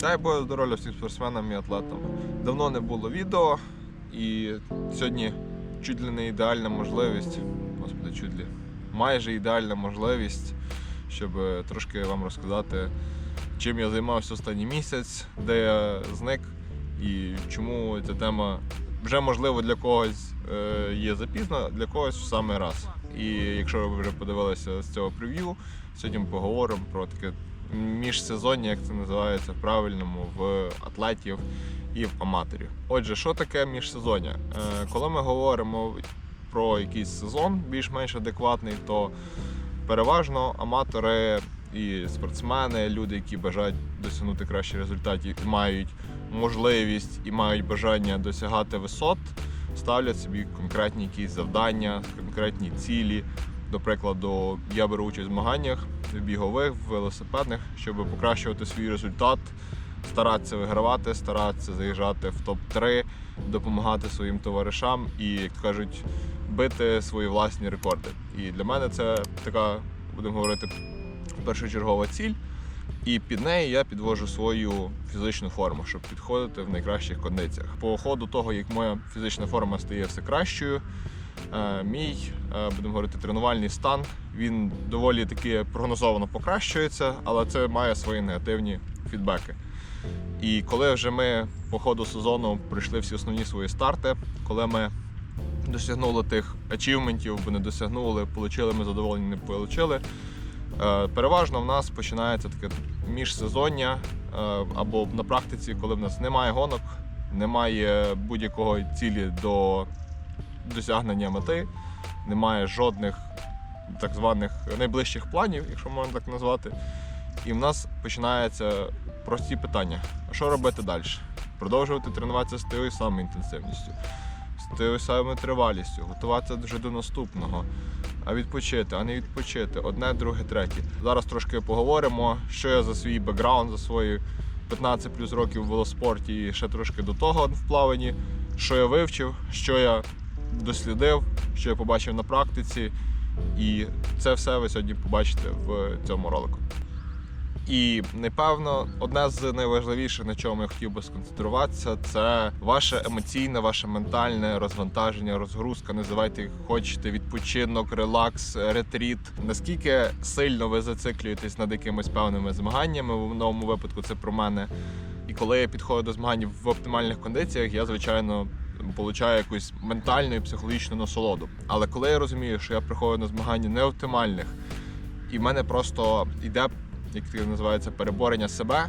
Дай Боже здоров'я всім спортсменам і атлетам. Давно не було відео, і сьогодні чуть ли не ідеальна можливість, господи, чуть ли, майже ідеальна можливість, щоб е, трошки вам розказати, чим я займався останній місяць, де я зник і чому ця тема вже можливо для когось е, є запізно, для когось в самий раз. І якщо ви вже подивилися з цього прев'ю, сьогодні ми поговоримо про таке міжсезоння, як це називається правильному, в атлетів і в аматорів. Отже, що таке міжсезоння? Е, Коли ми говоримо про якийсь сезон більш-менш адекватний, то переважно аматори і спортсмени, люди, які бажають досягнути кращих результатів, мають можливість і мають бажання досягати висот, ставлять собі конкретні якісь завдання, конкретні цілі. До прикладу, я беру участь в змаганнях в бігових, в велосипедних, щоб покращувати свій результат, старатися вигравати, старатися заїжджати в топ-3, допомагати своїм товаришам і, як кажуть, бити свої власні рекорди. І для мене це така, будемо говорити, першочергова ціль. І під неї я підвожу свою фізичну форму, щоб підходити в найкращих кондиціях. По ходу того, як моя фізична форма стає все кращою, мій, е, будемо говорити, тренувальний стан він доволі таки прогнозовано покращується, але це має свої негативні фідбеки. І коли вже ми по ходу сезону пройшли всі основні свої старти, коли ми досягнули тих ачівментів, бо не досягнули, отримали ми задоволення, не отримали, Е, Переважно в нас починається таке міжсезоння е, або на практиці, коли в нас немає гонок, немає будь-якого цілі до досягнення мети, немає жодних так званих найближчих планів, якщо можна так назвати. І в нас починаються прості питання: а що робити далі? Продовжувати тренуватися з тією самою інтенсивністю, з тією самою тривалістю, готуватися вже до наступного а відпочити, а не відпочити. Одне, друге, третє. Зараз трошки поговоримо, що я за свій бекграунд, за свої 15 плюс років в велоспорті і ще трошки до того в плаванні, що я вивчив, що я дослідив, що я побачив на практиці. І це все ви сьогодні побачите в цьому ролику. І напевно, одне з найважливіших, на чому я хотів би сконцентруватися, це ваше емоційне, ваше ментальне розвантаження, розгрузка. Називайте як хочете, відпочинок, релакс, ретріт. Наскільки сильно ви зациклюєтесь над якимись певними змаганнями? В новому випадку це про мене. І коли я підходжу до змагань в оптимальних кондиціях, я звичайно получаю якусь ментальну і психологічну насолоду. Але коли я розумію, що я приходжу на змагання неоптимальних, і в мене просто йде як це називається, переборення себе.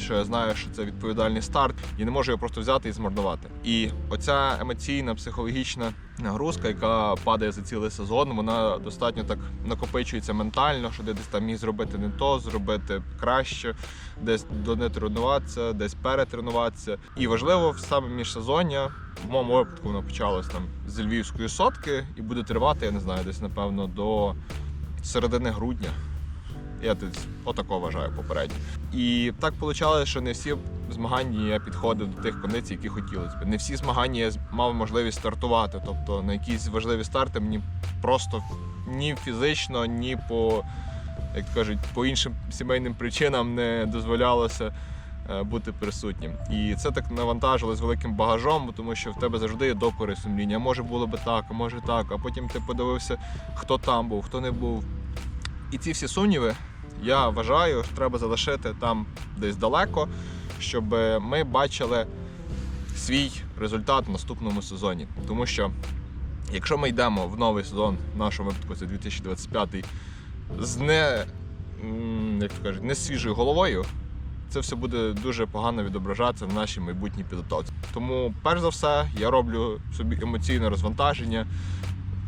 Що я знаю, що це відповідальний старт, і не можу його просто взяти і змордувати. І оця емоційна, психологічна нагрузка, яка падає за цілий сезон, вона достатньо так накопичується ментально, що десь там міг зробити не то, зробити краще, десь донетренуватися, десь перетренуватися. І важливо саме міжсезоння, в моєму випадку воно почалось там з львівської сотки і буде тривати, я не знаю, десь напевно до середини грудня. Я десь отако вважаю попередньо. І так вийшло, що не всі змагання я підходив до тих кондицій, які хотілося б. Не всі змагання я мав можливість стартувати. Тобто на якісь важливі старти мені просто ні фізично, ні по, як кажуть, по іншим сімейним причинам не дозволялося бути присутнім. І це так навантажило з великим багажом, тому що в тебе завжди є докори сумління. Може було би так, а може так. А потім ти подивився, хто там був, хто не був. І ці всі сумніви я вважаю, треба залишити там десь далеко, щоб ми бачили свій результат в наступному сезоні. Тому що якщо ми йдемо в новий сезон, в нашому випадку це 2025, з не, як то кажуть, не свіжою головою, це все буде дуже погано відображатися в нашій майбутній підготовці. Тому, перш за все, я роблю собі емоційне розвантаження.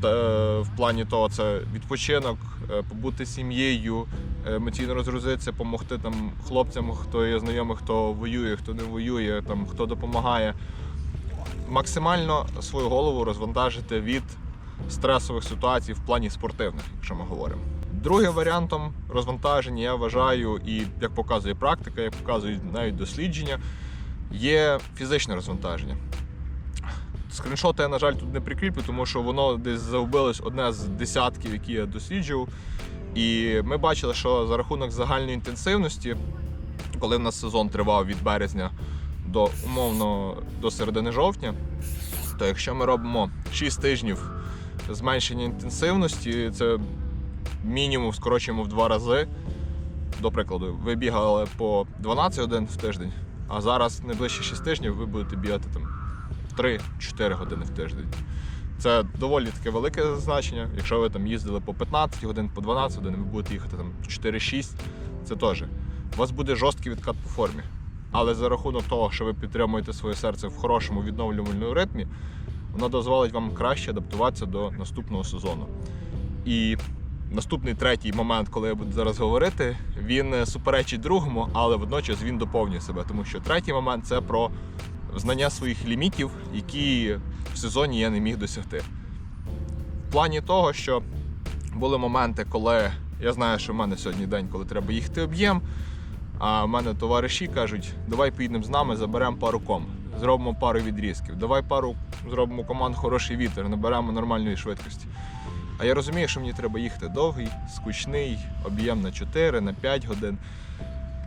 Та, е, в плані того, це відпочинок, е, побути сім'єю, е, емоційно розгрузитися, допомогти там хлопцям, хто є знайомий, хто воює, хто не воює, там хто допомагає. Максимально свою голову розвантажити від стресових ситуацій в плані спортивних, якщо ми говоримо. Другим варіантом розвантаження я вважаю, і як показує практика, як показують навіть дослідження, є фізичне розвантаження. Скріншоти я, на жаль, тут не прикріплю, тому що воно десь загубилось одне з десятків, які я досліджував. І ми бачили, що за рахунок загальної інтенсивності коли в нас сезон тривав від березня до умовно до середини жовтня, то якщо ми робимо 6 тижнів зменшення інтенсивності, це мінімум скорочуємо в два рази. До прикладу, ви бігали по 12 годин в тиждень, а зараз найближчі 6 тижнів ви будете бігати там 3-4 години в тиждень. Це доволі таке велике значення. Якщо ви там їздили по 15 годин, по 12 годин, ви будете їхати там 4-6, це теж. У вас буде жорсткий відкат по формі. Але за рахунок того, що ви підтримуєте своє серце в хорошому відновлювальному ритмі, воно дозволить вам краще адаптуватися до наступного сезону. І наступний третій момент, коли я буду зараз говорити, він е, суперечить другому, але водночас він доповнює себе. Тому що третій момент це про знання своїх лімітів, які в сезоні я не міг досягти. В плані того, що були моменти, коли я знаю, що в мене сьогодні день, коли треба їхати об'єм. А в мене товариші кажуть, давай поїдемо з нами, заберемо пару ком, зробимо пару відрізків, давай пару зробимо команд хороший вітер, наберемо нормальної швидкості. А я розумію, що мені треба їхати довгий, скучний, об'єм на 4, на 5 годин.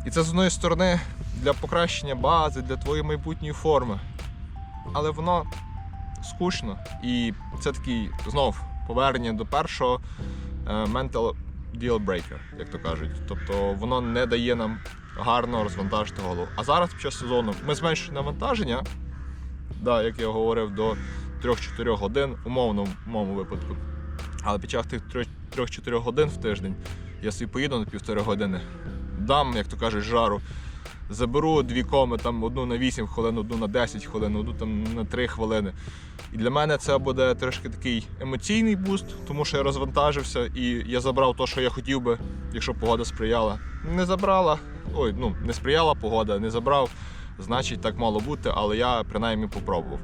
І це з одної сторони для покращення бази, для твоєї майбутньої форми. Але воно скучно. І це такий знов повернення до першого е, mental deal breaker, як то кажуть. Тобто воно не дає нам гарно розвантажити голову. А зараз під час сезону ми зменшуємо навантаження, да, як я говорив, до 3-4 годин, умовно в моєму випадку. Але під час тих 3-4 годин в тиждень я собі поїду на півтори години, дам, як то кажуть, жару. Заберу дві коми, там одну на 8 хвилин, одну на 10 хвилин, одну там на 3 хвилини. І для мене це буде трошки такий емоційний буст, тому що я розвантажився і я забрав те, що я хотів би, якщо погода сприяла. Не забрала, ой, ну не сприяла погода, не забрав, значить так мало бути, але я принаймні попробував.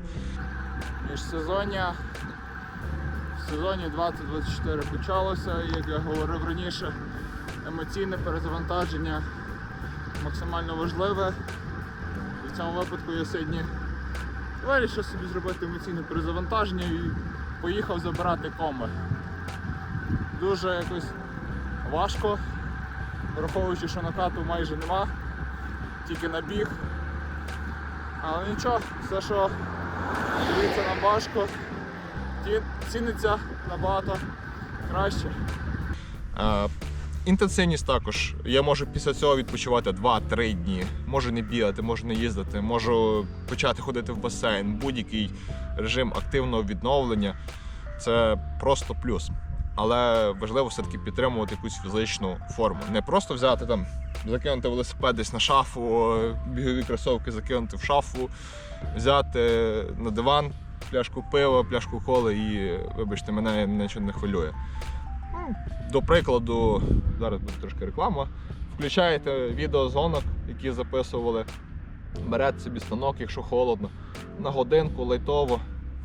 Міжсезоння сезоні 2024 почалося, як я говорив раніше, емоційне перезавантаження максимально важливе. І в цьому випадку я сьогодні вирішив собі зробити емоційне перезавантаження і поїхав забирати коми. Дуже якось важко, враховуючи, що накату майже нема, тільки набіг. Але нічого, все, що дивиться на важко, ціниться набагато краще. Е, Інтенсивність також. Я можу після цього відпочивати 2-3 дні. Можу не бігати, можу не їздити, можу почати ходити в басейн. Будь-який режим активного відновлення це просто плюс. Але важливо все-таки підтримувати якусь фізичну форму. Не просто взяти там, закинути велосипед десь на шафу, бігові кросовки закинути в шафу, взяти на диван пляшку пива, пляшку коли і, вибачте, мене нічого не хвилює. Ну, До прикладу, зараз буде трошки реклама. Включаєте відео з які записували. Берете собі станок, якщо холодно, на годинку лайтово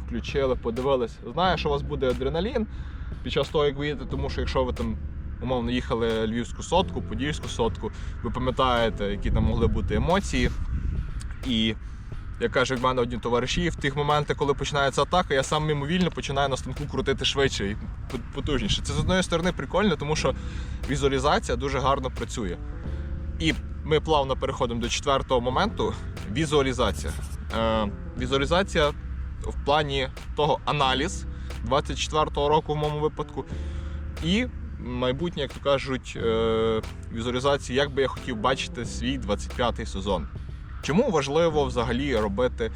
включили, подивились. Знаю, що у вас буде адреналін під час того, як ви їдете, тому що якщо ви там умовно їхали львівську сотку, подільську сотку, ви пам'ятаєте, які там могли бути емоції. І як кажуть в мене одні товариші, в тих моментах, коли починається атака, я сам мимовільно починаю на станку крутити швидше і потужніше. Це з одної сторони прикольно, тому що візуалізація дуже гарно працює. І ми плавно переходимо до четвертого моменту візуалізація. Е, візуалізація в плані того аналіз 24-го року в моєму випадку. І майбутнє, як то кажуть, е, візуалізації, як би я хотів бачити свій 25-й сезон. Чому важливо взагалі робити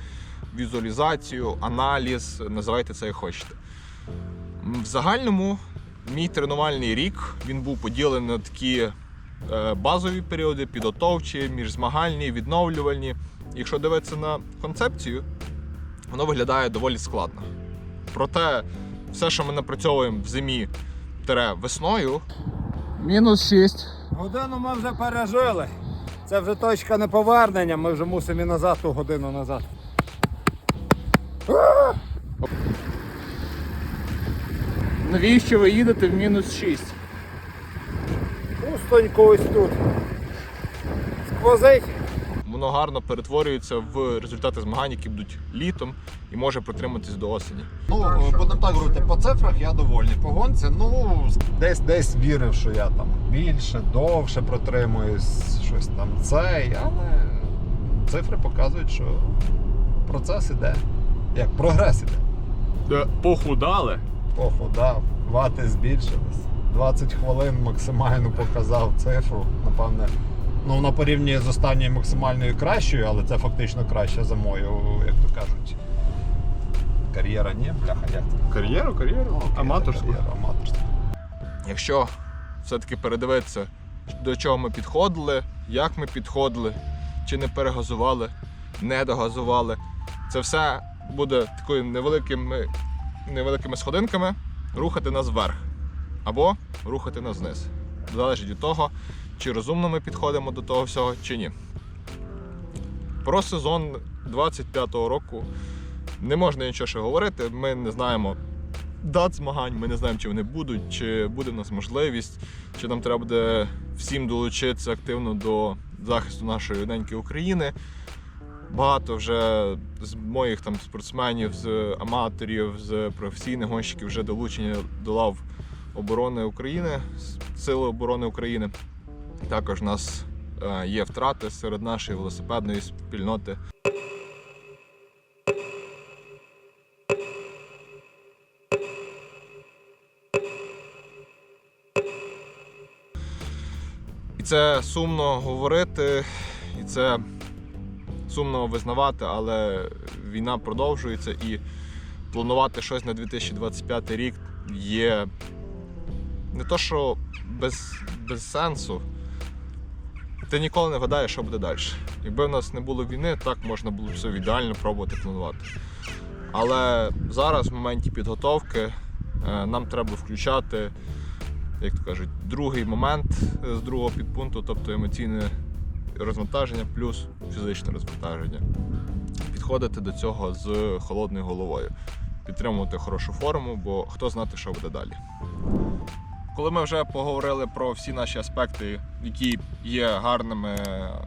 візуалізацію, аналіз, називайте це як хочете. В загальному мій тренувальний рік він був поділений на такі е, базові періоди, підготовчі, міжзмагальні, відновлювальні. Якщо дивитися на концепцію, воно виглядає доволі складно. Проте, все, що ми напрацьовуємо в зимі тире весною, Мінус 6. Годину ми вже пережили. Це вже точка неповернення, ми вже мусимо і назад ту годину назад. Навіщо ви їдете в мінус 6? Пустонько ось тут. Сквозить. Воно гарно перетворюється в результати змагань, які будуть літом і може протриматись до осені. Ну, будемо так говорити, по цифрах я довольний. По гонці, ну, десь десь вірив, що я там більше, довше протримуюсь, щось там цей, але цифри показують, що процес іде. Як прогрес іде. Похудали. Похудав, вати збільшились. 20 хвилин максимально показав цифру. Напевне, ну на порівні з останньою максимальною кращою, але це фактично краще за мою, як то кажуть. Кар'єра, ні, бляха, як це? Кар'єру, кар'єру. Ну, Аматорську. кар'єра, аматорську. Якщо все-таки передивитися, до чого ми підходили, як ми підходили, чи не перегазували, не догазували, це все буде такою невеликими, невеликими сходинками рухати нас вверх або рухати нас вниз. Залежить від того, чи розумно ми підходимо до того всього, чи ні. Про сезон 25-го року не можна нічого ще говорити. Ми не знаємо дат змагань, ми не знаємо, чи вони будуть, чи буде в нас можливість, чи нам треба буде всім долучитися активно до захисту нашої неньки України. Багато вже з моїх там спортсменів, з аматорів, з професійних гонщиків вже долучені до лав оборони України, Сили оборони України. Також у нас е, є втрати серед нашої велосипедної спільноти. І це сумно говорити, і це сумно визнавати, але війна продовжується і планувати щось на 2025 рік є не то, що без, без сенсу. Ти ніколи не гадаєш, що буде далі. Якби в нас не було війни, так можна було б все ідеально пробувати планувати. Але зараз, в моменті підготовки, е, нам треба включати, як то кажуть, другий момент е, з другого підпункту, тобто емоційне розвантаження плюс фізичне розвантаження. Підходити до цього з холодною головою, підтримувати хорошу форму, бо хто знати, що буде далі. Коли ми вже поговорили про всі наші аспекти, які є гарними,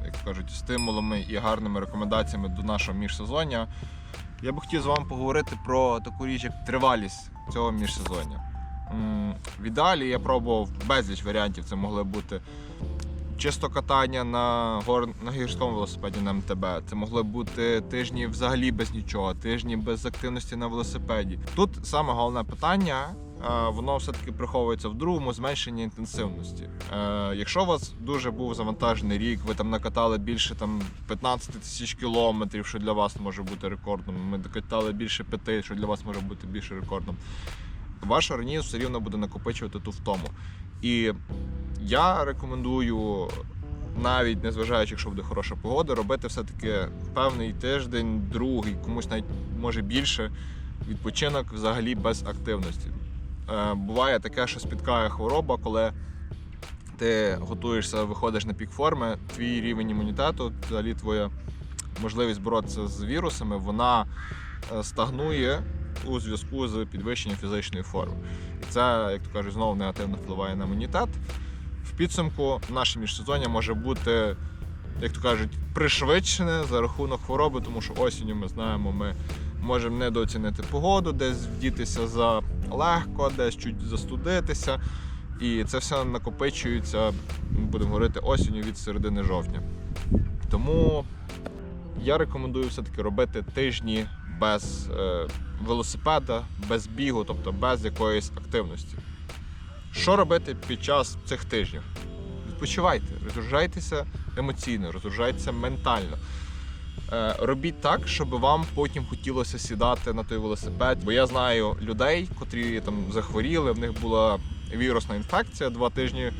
як кажуть, стимулами і гарними рекомендаціями до нашого міжсезоння, я би хотів з вами поговорити про таку річ, як тривалість цього міжсезоння. В ідеалі я пробував безліч варіантів. Це могли бути чисто катання на, гор... на гірському велосипеді на МТБ. Це могли бути тижні взагалі без нічого, тижні без активності на велосипеді. Тут саме головне питання. Воно все-таки приховується в другому зменшенні інтенсивності. Е, якщо у вас дуже був завантажений рік, ви там накатали більше там 15 тисяч кілометрів, що для вас може бути рекордом. Ми накатали більше 5, що для вас може бути більше рекордом. Ваш організм все рівно буде накопичувати ту втому. І я рекомендую, навіть незважаючи, якщо буде хороша погода, робити все-таки певний тиждень, другий, комусь навіть може більше відпочинок взагалі без активності. Е, буває таке, що спіткає хвороба, коли ти готуєшся, виходиш на пік форми, твій рівень імунітету, взагалі твоя можливість боротися з вірусами, вона е, стагнує у зв'язку з підвищенням фізичної форми. І це, як то кажуть, знову негативно впливає на імунітет. В підсумку наше міжсезоння може бути, як то кажуть, пришвидшене за рахунок хвороби, тому що осінню ми знаємо, ми можемо недооцінити погоду, десь вдітися за легко, десь чуть застудитися. І це все накопичується, будемо говорити, осінню від середини жовтня. Тому я рекомендую все-таки робити тижні без е, велосипеда, без бігу, тобто без якоїсь активності. Що робити під час цих тижнів? Відпочивайте, розгружайтеся емоційно, розгружайтеся ментально. Е, робіть так, щоб вам потім хотілося сідати на той велосипед. Бо я знаю людей, котрі там захворіли, в них була вірусна інфекція, два тижні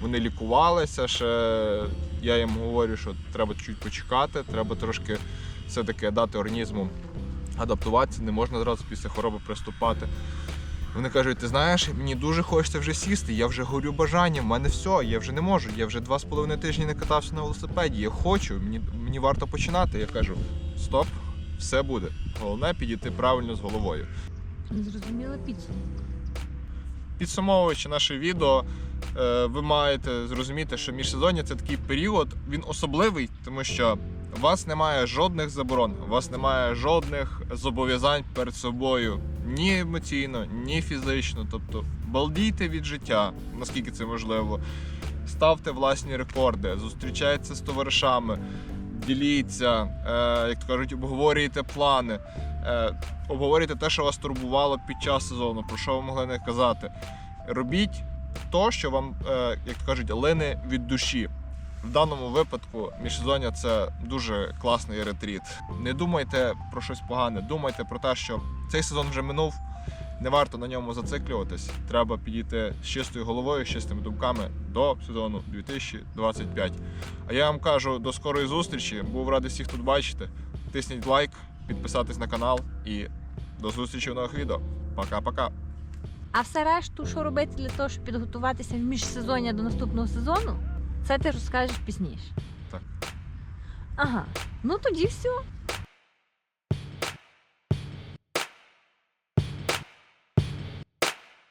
вони лікувалися. Ще я їм говорю, що треба чуть почекати, треба трошки все-таки дати організму адаптуватися, не можна зразу після хвороби приступати. Вони кажуть, ти знаєш, мені дуже хочеться вже сісти, я вже горю бажанням, в мене все, я вже не можу, я вже два з половиною тижні не катався на велосипеді, я хочу, мені, мені варто починати. Я кажу, стоп, все буде. Головне підійти правильно з головою. Не зрозуміла підсумок. Підсумовуючи наше відео, е, ви маєте зрозуміти, що міжсезоння це такий період, він особливий, тому що У вас немає жодних заборон, у вас немає жодних зобов'язань перед собою ні емоційно, ні фізично. Тобто балдійте від життя, наскільки це можливо. Ставте власні рекорди, зустрічайтеся з товаришами, діліться, е, як то кажуть, обговорюйте плани, е, обговорюйте те, що вас турбувало під час сезону, про що ви могли не казати. Робіть то, що вам, е, як то кажуть, лине від душі. В даному випадку міжсезоння це дуже класний ретріт. Не думайте про щось погане, думайте про те, що цей сезон вже минув. Не варто на ньому зациклюватись. Треба підійти з чистою головою, з чистими думками до сезону 2025. А я вам кажу до скорої зустрічі. Був радий всіх тут бачити. Тисніть лайк, підписатись на канал і до зустрічі в нових відео. Пока-пока. А все решту, що робити для того, щоб підготуватися в міжсезоння до наступного сезону, це ти розкажеш пізніше. Так. Ага. Ну тоді все.